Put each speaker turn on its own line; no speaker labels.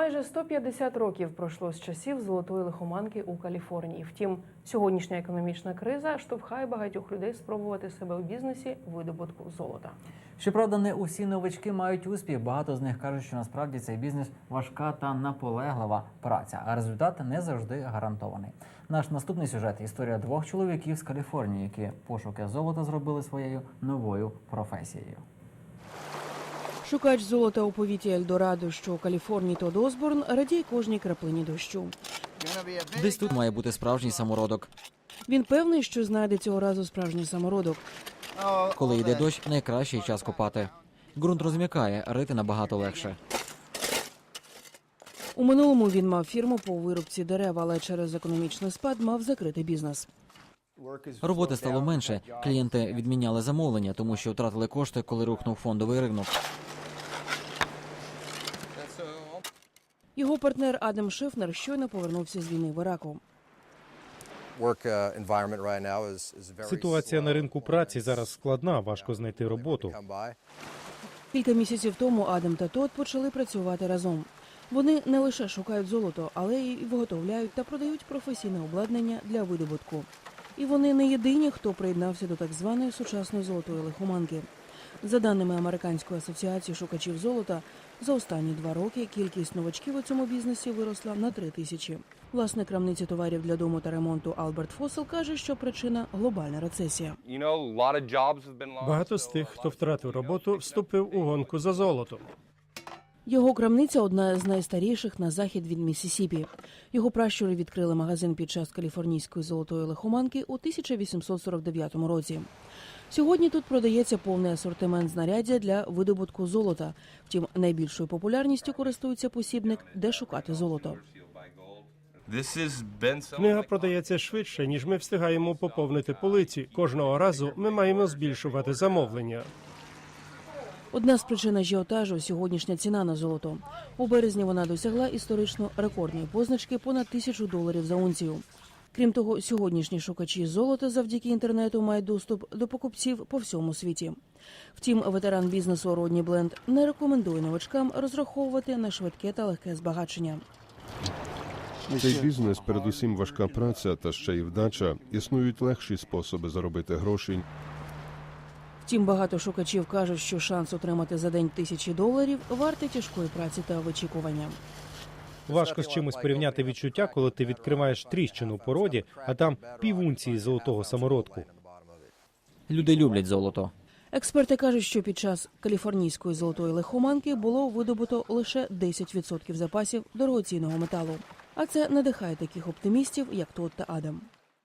Майже 150 років пройшло з часів золотої лихоманки у Каліфорнії. Втім, сьогоднішня економічна криза штовхає багатьох людей спробувати себе у бізнесі видобутку золота.
Щоправда, не усі новички мають успіх. Багато з них кажуть, що насправді цей бізнес важка та наполеглива праця, а результат не завжди гарантований. Наш наступний сюжет історія двох чоловіків з Каліфорнії, які пошуки золота зробили своєю новою професією.
Шукач золота у повіті Ельдорадо, що у Каліфорнії Тодд Осборн, радіє кожній краплині дощу.
Десь тут має бути справжній самородок.
Він певний, що знайде цього разу справжній самородок.
Коли йде дощ, найкращий час копати. Ґрунт розм'якає, рити набагато легше.
У минулому він мав фірму по виробці дерев, але через економічний спад мав закрити бізнес.
Роботи стало менше. Клієнти відміняли замовлення, тому що втратили кошти, коли рухнув фондовий ринок.
Його партнер Адам Шифнер щойно повернувся з війни в Іраку.
Ситуація на ринку праці зараз складна, важко знайти роботу.
Кілька місяців тому Адам та Тодд почали працювати разом. Вони не лише шукають золото, але й виготовляють та продають професійне обладнання для видобутку. І вони не єдині, хто приєднався до так званої сучасної золотої лихоманки. За даними Американської асоціації шукачів золота, за останні два роки кількість новачків у цьому бізнесі виросла на три тисячі. Власник крамниці товарів для дому та ремонту Алберт Фосел каже, що причина глобальна рецесія.
Багато з тих, хто втратив роботу, вступив у гонку за золотом.
Його крамниця одна з найстаріших на захід від Міссісіпі. Його пращури відкрили магазин під час каліфорнійської золотої лихоманки у 1849 році. Сьогодні тут продається повний асортимент знаряддя для видобутку золота. Втім, найбільшою популярністю користується посібник, де шукати золото.
Книга продається швидше, ніж ми встигаємо поповнити полиці. Кожного разу ми маємо збільшувати замовлення.
Одна з причин ажіотажу – сьогоднішня ціна на золото. У березні вона досягла історично рекордної позначки понад тисячу доларів за унцію. Крім того, сьогоднішні шукачі золота завдяки інтернету мають доступ до покупців по всьому світі. Втім, ветеран бізнесу Родні Бленд не рекомендує новачкам розраховувати на швидке та легке збагачення.
Цей бізнес передусім важка праця та ще й вдача. Існують легші способи заробити гроші.
Втім, багато шукачів кажуть, що шанс отримати за день тисячі доларів вартий тяжкої праці та вичікування.
Важко з чимось порівняти відчуття, коли ти відкриваєш тріщину у породі, а там півунції золотого самородку.
Люди люблять золото.
Експерти кажуть, що під час каліфорнійської золотої лихоманки було видобуто лише 10% запасів дорогоцінного металу. А це надихає таких оптимістів, як Тот та Адам.